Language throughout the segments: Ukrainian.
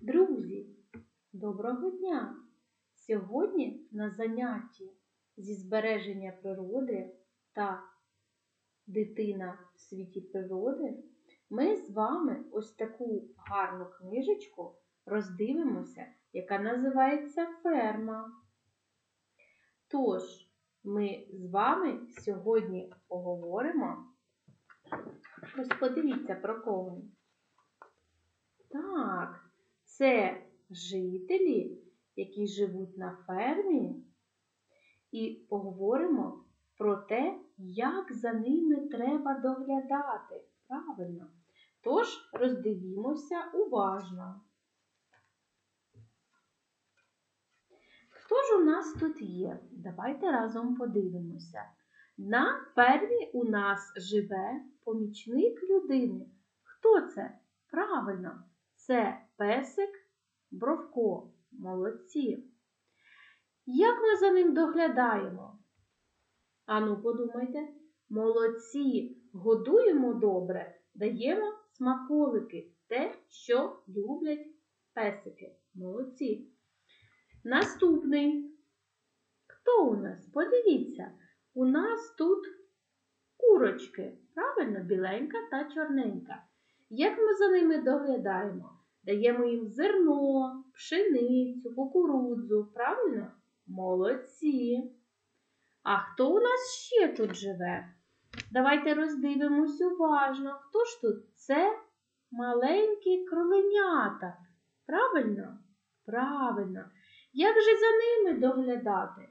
Друзі, доброго дня! Сьогодні на занятті зі збереження природи та дитина в світі природи ми з вами ось таку гарну книжечку роздивимося, яка називається Ферма. Тож, ми з вами сьогодні поговоримо. Ось подивіться про кого. Це жителі, які живуть на фермі, і поговоримо про те, як за ними треба доглядати. Правильно. Тож роздивімося уважно. Хто ж у нас тут є? Давайте разом подивимося. На фермі у нас живе помічник людини. Хто це? Правильно, це песик Бровко. Молодці. Як ми за ним доглядаємо? Ану, подумайте. Молодці, годуємо добре, даємо смаколики, те, що люблять песики. Молодці. Наступний. Хто у нас? Подивіться, у нас тут курочки, правильно, біленька та чорненька. Як ми за ними доглядаємо? Даємо їм зерно, пшеницю, кукурудзу, правильно? Молодці. А хто у нас ще тут живе? Давайте роздивимось уважно. Хто ж тут? Це маленькі кроленята. Правильно? Правильно. Як же за ними доглядати?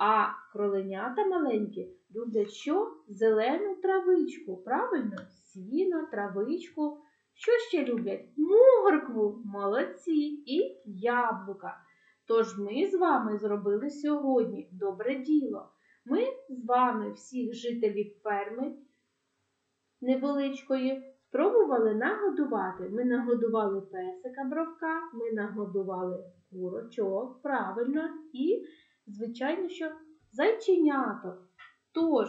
А кроленята маленькі люблять що? Зелену травичку. Правильно? Сіно, травичку. Що ще люблять? Моркву, молодці і яблука. Тож ми з вами зробили сьогодні добре діло. Ми з вами, всіх жителів ферми невеличкої, спробували нагодувати. Ми нагодували песика бровка, ми нагодували курочок, правильно, і, звичайно, що зайченяток. Тож,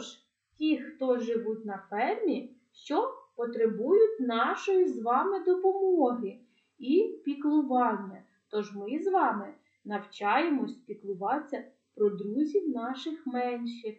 ті, хто живуть на фермі, що потребують нашої з вами допомоги і піклування. Тож ми з вами навчаємось піклуватися про друзів наших менших.